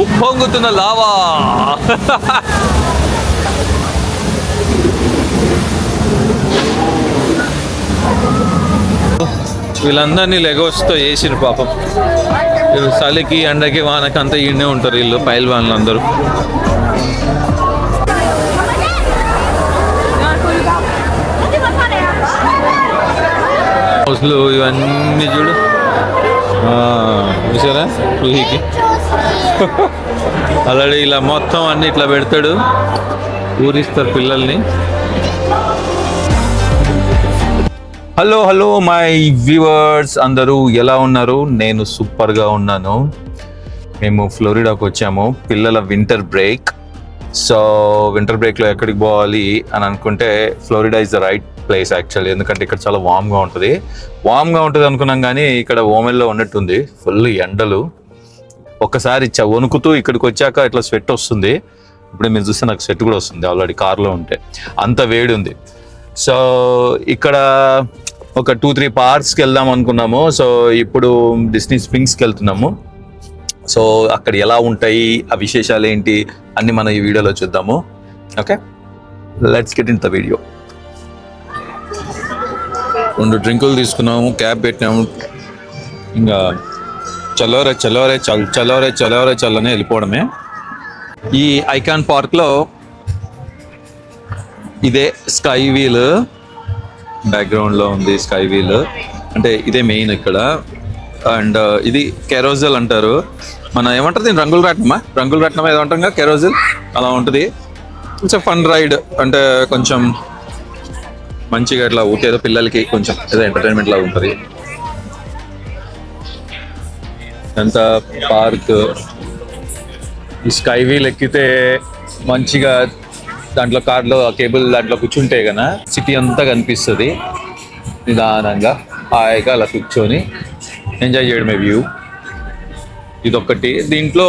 ఉప్పొంగుతున్న lava. వీళ్ళందరినీ లెగోస్తో వేసిన పాపం. వీళ్ళు చలికి ఎండకి వానకి అంతా ఈడనే ఉంటారు వీళ్ళు పైల్వాన్లు అందరూ. హౌస్లు ఇవన్నీ చూడు. చూసారా? రూహికి ఆల్రెడీ ఇలా మొత్తం అన్ని ఇట్లా పెడతాడు. ఊరిస్తారు పిల్లల్ని. Hello hello my viewers. అందరూ ఎలా ఉన్నారు? నేను సూపర్గా ఉన్నాను. మేము ఫ్లోరిడాకు వచ్చాము. పిల్లల వింటర్ బ్రేక్. సో వింటర్ బ్రేక్లో ఎక్కడికి పోవాలి అని అనుకుంటే Florida is the right place actually. ఎందుకంటే ఇక్కడ చాలా వామ్గా ఉంటుంది. వామ్గా ఉంటుంది అనుకున్నాం కానీ ఇక్కడ ఓమెన్లో ఉన్నట్టుంది. ఫుల్ ఎండలు. ఒక్కసారి చ- వణుకుతూ ఇక్కడికి వచ్చాక ఇట్లా స్వెట్ వస్తుంది. ఇప్పుడు మీరు చూస్తే నాకు స్వెట్ కూడా వస్తుంది ఆల్రెడీ కార్లో ఉంటే. అంత వేడి ఉంది. సో ఇక్కడ ఒక టూ త్రీ పార్క్స్కి వెళ్దాం అనుకున్నాము. సో ఇప్పుడు డిస్నీ స్ప్రింగ్స్కి వెళ్తున్నాము. సో అక్కడ ఎలా ఉంటాయి ఆ విశేషాలు ఏంటి అన్ని మనం ఈ వీడియోలో చూద్దాము. Okay? Let's get in the video రెండు డ్రింకులు తీసుకున్నాము క్యాబ్ పెట్టినాము. ఇంకా చలోరే చలోరే చల్ చలోరే చలోరే చల్లనే వెళ్ళిపోవడమే. ఈ ఐకాన్ పార్క్లో ఇదే స్కై వీల్ బ్యాక్గ్రౌండ్లో ఉంది స్కై వీల్. అంటే ఇదే మెయిన్ ఇక్కడ. అండ్ ఇది కెరోజల్ అంటారు. మన ఏమంటారు దీని రంగుల రత్నమా రంగుల రత్నం ఏదో అంటాం కదా కెరోజల్? అలా ఉంటుంది. కొంచెం ఫన్ రైడ్ అంటే కొంచెం మంచిగా ఇట్లా ఊకేదో పిల్లలకి కొంచెం ఏదో ఎంటర్టైన్మెంట్ లాగా ఉంటుంది. ఎంత పార్క్. ఈ స్కై వీల్ ఎక్కితే మంచిగా దాంట్లో కార్లో కేబుల్ దాంట్లో కూర్చుంటే కదా సిటీ అంతా కనిపిస్తుంది. నిదానంగా హాయిగా అలా కూర్చొని ఎంజాయ్ చేయడమే వ్యూ. ఇదొకటి దీంట్లో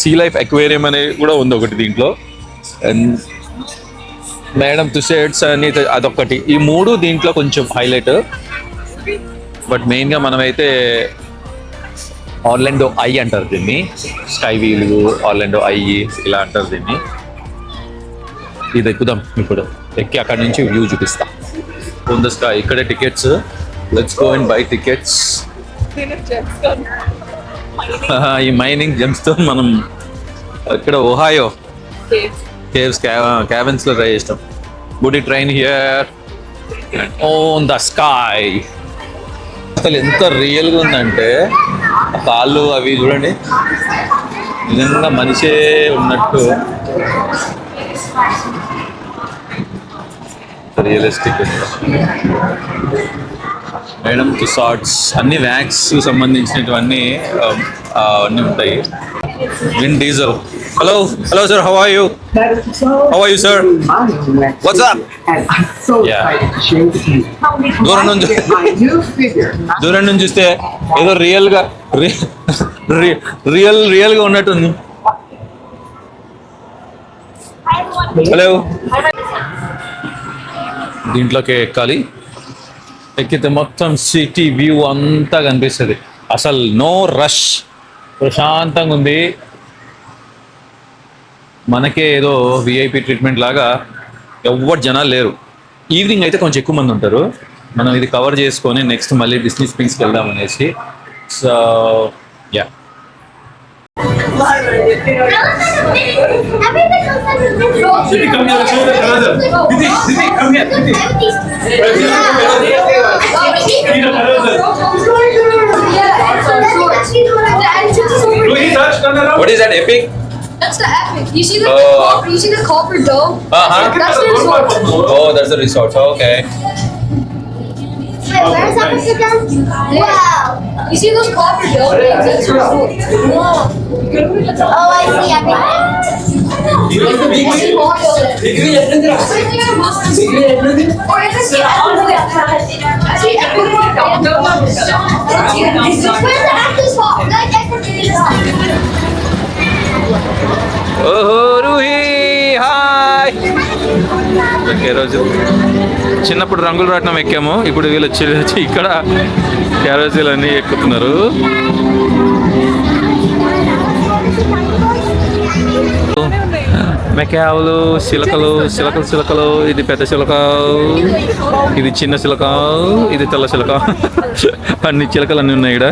సీ లైఫ్ ఎక్వేరియం అనేది కూడా ఉంది ఒకటి దీంట్లో. అండ్ మేడం తుసేట్స్ అని అదొకటి ఈ మూడు దీంట్లో కొంచెం హైలైట్. బట్ మెయిన్గా మనమైతే ఆర్లాండో ఐ అంటారు దీన్ని. స్కై వీల్ ఆర్లాండో ఐ ఇలా అంటారు దీన్ని. ఇది ఎక్కుదాం ఇప్పుడు. ఎక్కి అక్కడ నుంచి వ్యూ చూపిస్తా. ఉంది స్కై ఇక్కడే tickets. Let's go and buy tickets ఈ మైనింగ్ జెమ్స్తో మనం ఇక్కడ ఓహాయో కేవ్స్ క్యాబిన్స్లో ట్రై చేస్తాం. గుడి train here on the sky అసలు ఎంత రియల్గా ఉందంటే కాళ్ళు అవి చూడండి. నిజంగా మనిషే ఉన్నట్టు. రియలిస్టిక్ మేడం షార్ట్స్ అన్ని వ్యాక్స్ సంబంధించినటువన్నీ అన్నీ ఉంటాయి. Vin Diesel. Hello hello sir how are you how are you sir What's up? You దూరం నుంచి. దూరం నుంచి చూస్తే ఏదో రియల్గా రియల్ రియల్గా ఉన్నట్టుంది. హలో దీంట్లోకి ఎక్కాలి. ఎక్కితే మొత్తం సిటీ వ్యూ అంతా కనిపిస్తుంది. అసలు నో రష్ ప్రశాంతంగా ఉంది. మనకే ఏదో విఐపి ట్రీట్మెంట్ లాగా ఎవ్వరు జనాలు లేరు. ఈవినింగ్ అయితే కొంచెం ఎక్కువ మంది ఉంటారు. మనం ఇది కవర్ చేసుకొని నెక్స్ట్ మళ్ళీ డిస్నీ స్ప్రింగ్స్కి వెళ్దాం అనేసి. So yeah Didi, come here, show That's the epic. You see the oh. copper, uh, you see the copper dome? Uh-huh. That's the resort. Oh, that's the resort. Okay. Wait, where's that again? Wow. You see those copper dome? That's resort. Oh, I see. Where's the actors' fault? Like, I forget ఓహో Ruhi hi. రోజు చిన్నప్పుడు రంగులు రాట్నం ఎక్కాము. ఇప్పుడు వీళ్ళు వచ్చి ఇక్కడ క్యారోజీలు అన్నీ ఎక్కుతున్నారు. మెకావులు చిలకలు చిలకలు చిలకలు ఇది పెద్ద చిలక ఇది చిన్న చిలక ఇది తెల్ల చిలక అన్ని చిలకలు అన్నీ ఉన్నాయి ఇక్కడ.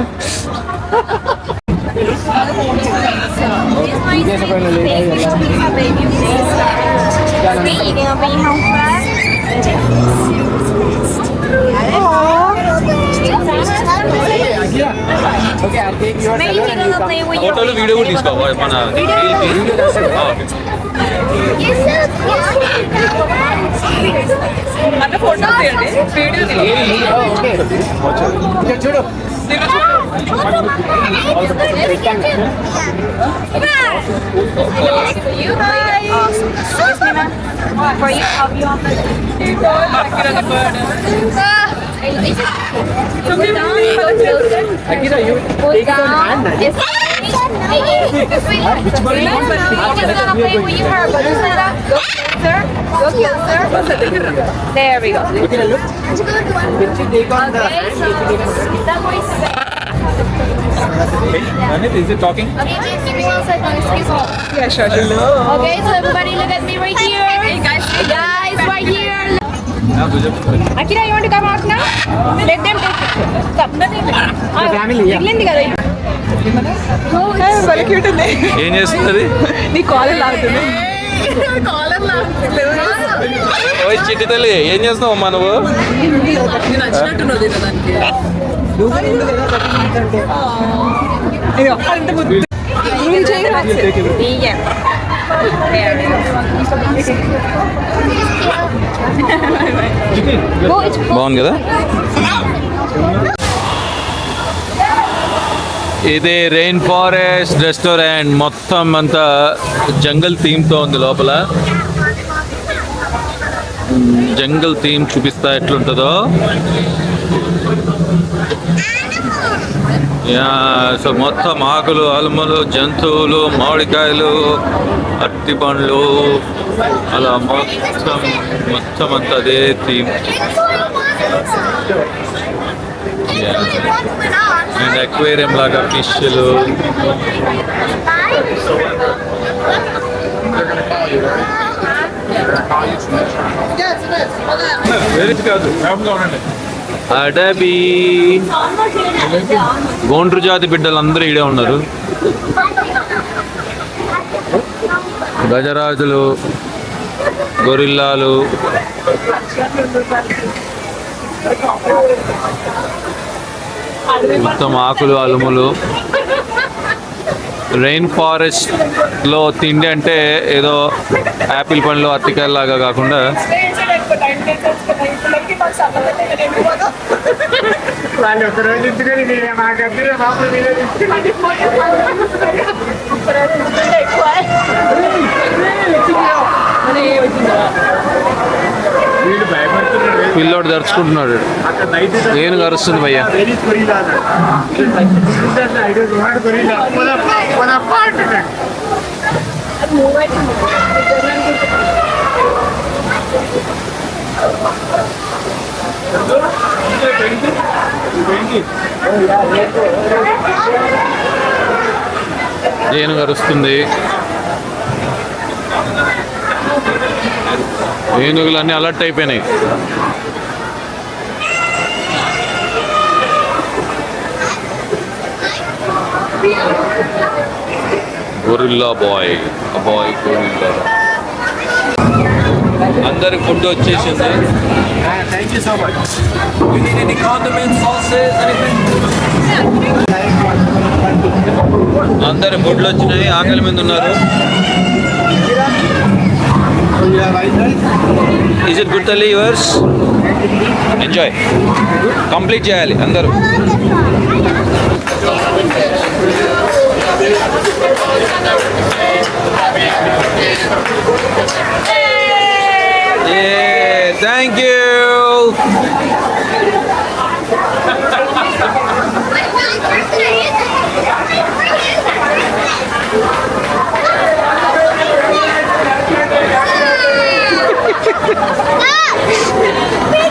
Eating a baby how fast? Maybe we're gonna play with your ఫోటోలు వీడియో కూడా తీసుకోవాలి మన ఆ, ఓకే. You're so cute. అంటే ఫోటో తీయండి video you guys. Awesome. Excuse me, ma'am. For you, help you on the. Put down, Put down. It's Hey, hey, Which one? Just gonna play with you, her, but just let up. Go closer. Go closer. There we go. Okay, so that Is it talking? Okay, just give me one second. Excuse me. Yeah, sure, sure. Okay, so everybody look at me right here. Hey guys, guys, right here. Akira, you want to come out now? Let them take picture. Come. Family, మిగిలింది కదా భలే cute ఉంది ఏం చేస్తుంది నీ caller లాగుతుంది ఓయ్ చిట్టి తల్లి ఏం చేస్తున్నావు అమ్మా నువ్వు నచ్చినట్టున్నది దానికి బాగుంది కదా? ఇది రెయిన్ ఫారెస్ట్ రెస్టారెంట్. మొత్తం అంతా జంగల్ థీమ్తో ఉంది లోపల. జంగల్ థీమ్ చూపిస్తా ఎట్లుంటుందో. సో మొత్తం ఆకులు అలుములు జంతువులు మామిడికాయలు అరటి పండ్లు అలా మొత్తం మొత్తం అంతా అదే థీమ్. అండ్ అక్వేరియం లాగా ఫిష్లు. అడవి. గోండ్రు జాతి బిడ్డలు అందరూ ఇడే ఉన్నారు. గజరాజులు గొరిల్లాలు మొత్తం ఆకులు అలుములు. రెయిన్ ఫారెస్ట్లో తిండి అంటే ఏదో యాపిల్ పండ్లు అరటికాయలు లాగా కాకుండా వాళ్ళు ఒక రోజు ఇద్దరు నేను మా గద్దె మాకు మీరే వీళ్ళు భయపడుతున్నారు పిల్లోడు దరుచుకుంటున్నాడు అక్కడ నైట్ నేను కరుస్తుంది భయ్యా. వెరీ ఏనుగు అరుస్తుంది ఏనుగులన్నీ అలర్ట్ అయిపోయినాయి. Gorilla boy boy gorilla. అందరి ఫుడ్ వచ్చేసింది అలర్ట్ అయిపోయినాయి గొరిల్లా బాయ్ బాయ్ గొరిల్లా అందరి ఫుడ్ వచ్చేసింది థ్యాంక్ యూ సో మచ్ అందరి ఫుడ్లు వచ్చినాయి ఆకలి మీద ఉన్నారు. ఈజ్ ఇట్ గుడ్ తల్లి యువర్స్ ఎంజాయ్ కంప్లీట్ చేయాలి అందరూ. థ్యాంక్ యూ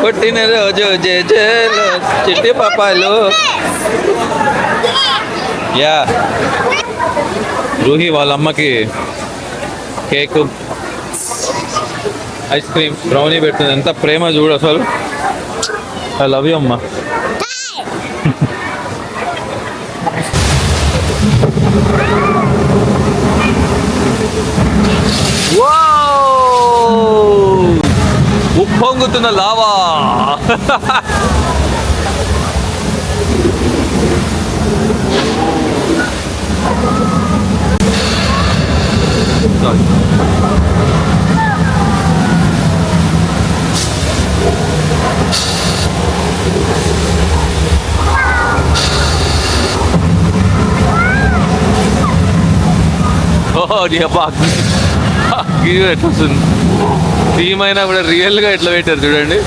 పుట్టిన రోజు జేజేలు చిట్టి పాపాలు యా రూహి వాళ్ళ అమ్మకి కేక్ ఐస్ క్రీమ్ బ్రౌనీ పెడుతుంది. ఎంత ప్రేమ చూడు అసలు. ఐ లవ్ యూ అమ్మా. ఉప్పొంగుతున్న లావా. ఓ డియబ్బా గిరి ఎట్లా వస్తుంది థీమ్ అయినా కూడా రియల్గా ఎట్లా పెట్టారు చూడండి.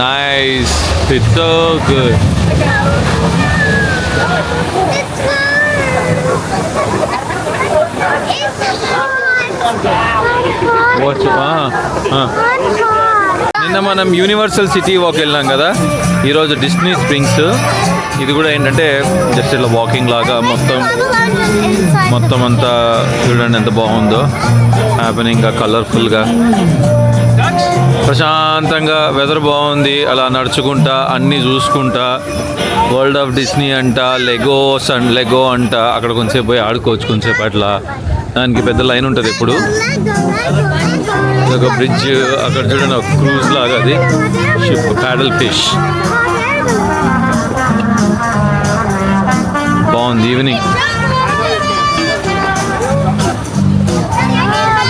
Nice. It's so good. నిన్న మనం యూనివర్సల్ సిటీ వాక్ వెళ్ళాం కదా. ఈరోజు డిస్నీ స్ప్రింగ్స్ ఇది కూడా ఏంటంటే జస్ట్ ఇట్లా వాకింగ్ లాగా మొత్తం మొత్తం అంతా చూడండి ఎంత బాగుందో. హ్యాపెనింగ్గా కలర్ఫుల్గా ప్రశాంతంగా వెదర్ బాగుంది. అలా నడుచుకుంటా అన్నీ చూసుకుంటా. వరల్డ్ ఆఫ్ డిస్నీ అంట లెగోస్ అండ్ లెగో అంట. అక్కడ కొంచెంసేపు పోయి ఆడుకోవచ్చు కొంచెంసేపు అట్లా. దానికి పెద్ద లైన్ ఉంటుంది ఎప్పుడు. ఒక బ్రిడ్జ్ అక్కడ చూడండి ఒక క్రూజ్ లాగా అది. షిప్ ప్యాడల్ ఫిష్ బాగుంది ఈవినింగ్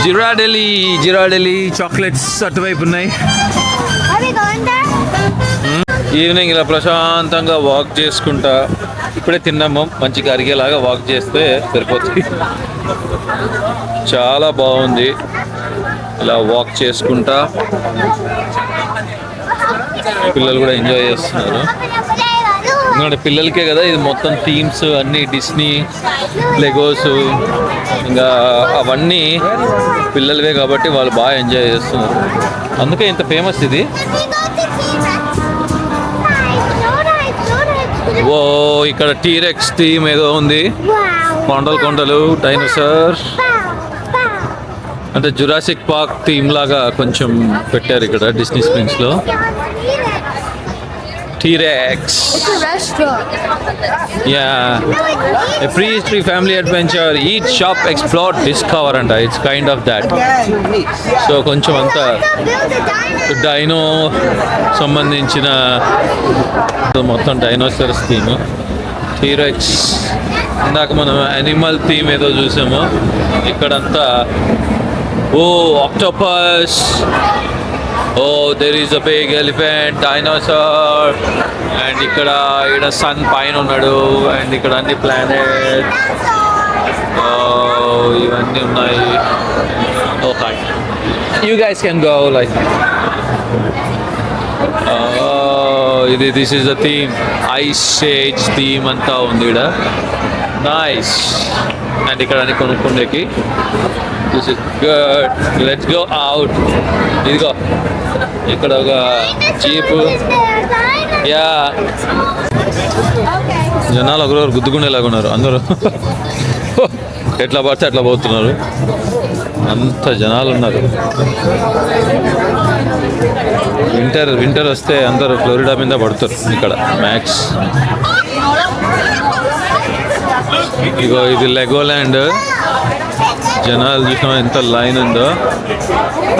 జిరాడెలి జిరాడెలి చాక్లెట్స్ అటువైపు ఉన్నాయి? ఈవినింగ్ ఇలా ప్రశాంతంగా వాక్ చేసుకుంటా. ఇప్పుడే తిన్నాము. మంచిగా అరిగేలాగా వాక్ చేస్తే సరిపోతుంది. చాలా బాగుంది. ఇలా వాక్ చేసుకుంటా. పిల్లలు కూడా ఎంజాయ్ చేస్తున్నారు. ఎందుకంటే పిల్లలకే కదా ఇది మొత్తం థీమ్స్ అన్నీ డిస్నీ లెగోస్ ఇంకా అవన్నీ పిల్లలవే కాబట్టి వాళ్ళు బాగా ఎంజాయ్ చేస్తున్నారు. అందుకే ఇంత ఫేమస్ ఇది. ఓ ఇక్కడ టీరెక్స్ థీమ్ ఏదో ఉంది. కొండలు కొండలు డైనోసార్ అంటే జురాసిక్ పార్క్ థీమ్ లాగా కొంచెం పెట్టారు ఇక్కడ Disney స్ప్రింగ్స్లో T rex It's a restaurant. Yeah pre history family adventure eat shop explore discover అంట it's kind of that so కొంచెం అంతా a. డైనో సంబంధించిన మొత్తం డైనోసర్స్ థీమ్ టీరెక్స్ ఇందాక మనం యానిమల్ థీమ్ ఏదో చూసాము. ఇక్కడంతా ఓ octopus oh there is a big elephant dinosaur and ఇక్కడ ఇక్కడ సన్ పైన ఉన్నాడు. అండ్ ఇక్కడ అన్ని ప్లానెట్ oh, ఇవన్నీ ఉన్నాయి. ఓ you guys can go like ఇది this is the theme ice age theme అంతా ఉంది ఇక్కడ నైస్ అండ్ ఇక్కడ అన్ని కొనుక్కుండేకి. This is good let's go out ఇదిగో. ఇక్కడ ఒక జీపు. యా. జనాలు ఒకరు గుద్దుకునేలాగా ఉన్నారు అందరూ. ఎట్లా పడితే అట్లా పోతున్నారు. అంత జనాలు ఉన్నారు. వింటర్ వింటర్ వస్తే అందరూ ఫ్లోరిడా మీద పడతారు ఇక్కడ మ్యాక్స్ ఇగో ఇది లెగోల్యాండ్ జనాలు చూసినా ఎంత లైన్ ఉందో.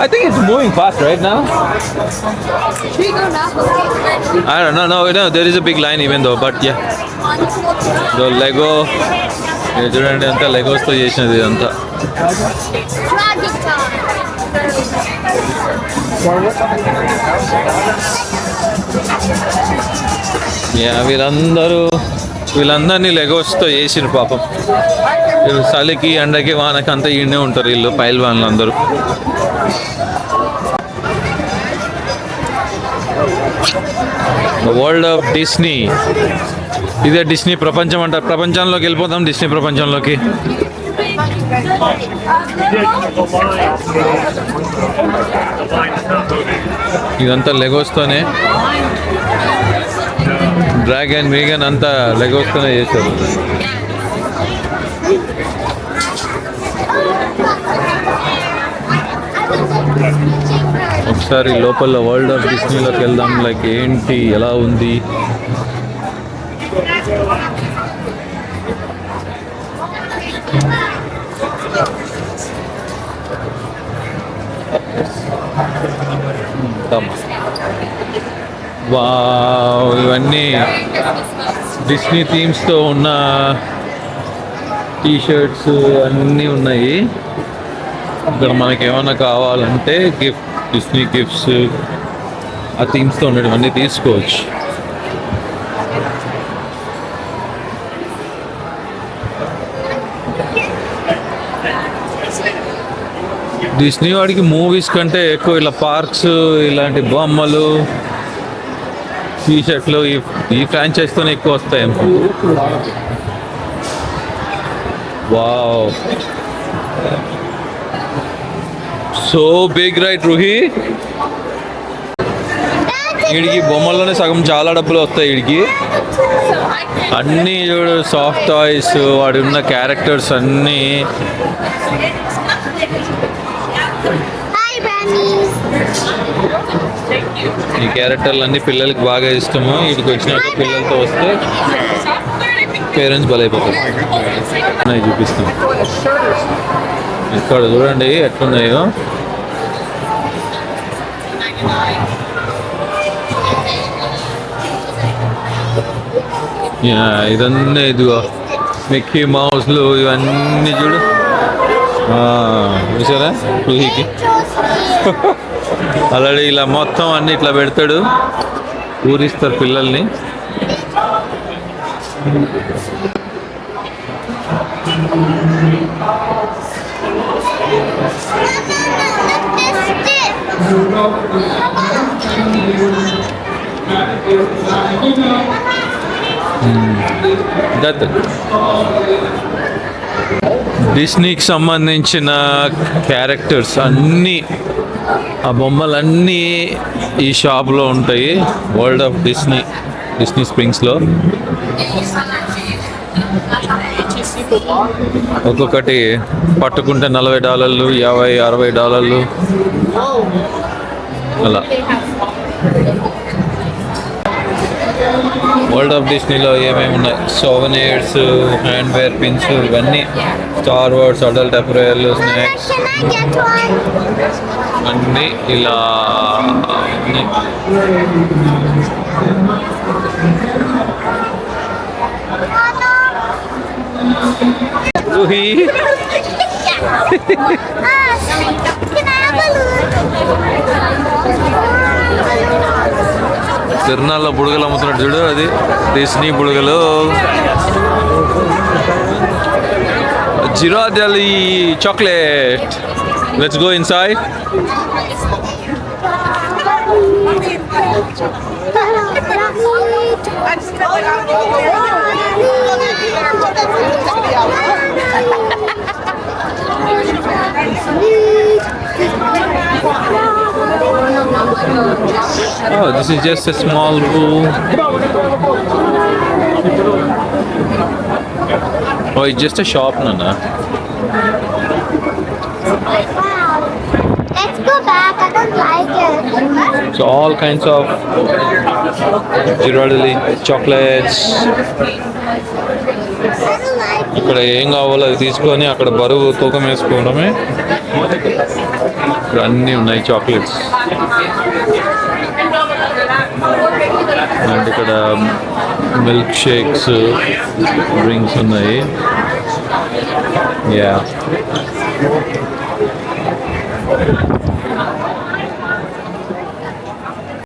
I think it's moving fast right నా no no no is a big line even though but yeah though Lego చూడండి అంత లెగోస్తో చేసినది అంతా వీరందరూ వీళ్ళందరినీ లెగోస్తో వేసిన పాపం. వీళ్ళు చలికి ఎండకి వానకి అంతా ఈడనే ఉంటారు వీళ్ళు పైల్వాన్లు అందరూ వరల్డ్ ఆఫ్ డిస్నీ. ఇదే డిస్నీ ప్రపంచం అంటారు. ప్రపంచంలోకి వెళ్ళిపోతాం డిస్నీ ప్రపంచంలోకి. ఇదంతా లెగోస్తోనే డ్రాగన్ వీగన్ అంతా లెగోస్తూనే చేశారు. ఒకసారి లోపల వరల్డ్ ఆఫ్ డిస్నీలోకి వెళ్దాం. లైక్ ఏంటి? ఎలా ఉంది? Hmm, వావ్ ఇవన్నీ డిస్నీ థీమ్స్తో ఉన్న టీ షర్ట్స్ అన్నీ ఉన్నాయి. ఇక్కడ మనకి ఏమైనా కావాలంటే గిఫ్ట్ డిస్నీ గిఫ్ట్స్ ఆ థీమ్స్తో ఉండేటివన్నీ తీసుకోవచ్చు. డిస్నీ వాడికి మూవీస్ కంటే ఎక్కువ ఇలా పార్క్స్ ఇలాంటి బొమ్మలు టీ షర్ట్లు ఈ ఈ ఫ్రాంచైజ్తోనే ఎక్కువ వస్తాయి. Wow. So big right Roohi వీడికి బొమ్మల్లోనే సగం చాలా డబ్బులు వస్తాయి వీడికి అన్నీ చూడు సాఫ్ట్ టాయ్స్ వాడి ఉన్న క్యారెక్టర్స్ అన్నీ. ఈ క్యారెక్టర్లు అన్నీ పిల్లలకి బాగా ఇష్టము. వీడికి వచ్చినట్టు పిల్లలతో వస్తే పేరెంట్స్ బలైపోతారు. చూపిస్తాం. ఇక్కడ చూడండి ఎట్లున్నాయో. యా, ఇదన్నీ ఇదిగో మిక్కీ మౌస్లు ఇవన్నీ చూడు. చూసారా? రుహికి ఆల్రెడీ ఇలా మొత్తం అన్ని ఇట్లా పెడతాడు. ఊరిస్తారు పిల్లల్ని. దట్. డిస్నీకి సంబంధించిన క్యారెక్టర్స్ అన్నీ ఆ బొమ్మలన్నీ ఈ షాప్లో ఉంటాయి వరల్డ్ ఆఫ్ డిస్నీ డిస్నీ స్ప్రింగ్స్లో ఒక్కొక్కటి పట్టుకుంటే నలభై డాలర్లు యాభై అరవై డాలర్లు. అలా. వరల్డ్ ఆఫ్ డిస్నీలో ఏమేమి ఉన్నాయి? సోవనీర్స్ హ్యాండ్ వేర్ పిన్స్ ఇవన్నీ. స్టార్ వర్డ్స్ అడల్ట్ అప్రయర్లు స్నాక్స్. Can అన్నీ ఇలా ఉన్నాయి. తిరునాళ్ళ బుడగలు అమ్ముతున్నట్టు చూడు అది. డిస్నీ బుడగలు. Girardelli chocolate. Let's go inside. Oh, this is just a small pool. Oh, just a shop, Nana. Wow. Let's go back. I don't like it. So all kinds of like it. ఇక్కడ ఏం కావాలో అది తీసుకొని అక్కడ బరువు తూకం వేసుకోవడమే ఇక్కడ అన్నీ ఉన్నాయి చాక్లెట్స్ అండ్ ఇక్కడ మిల్క్ షేక్స్ డ్రింక్స్ ఉన్నాయి యా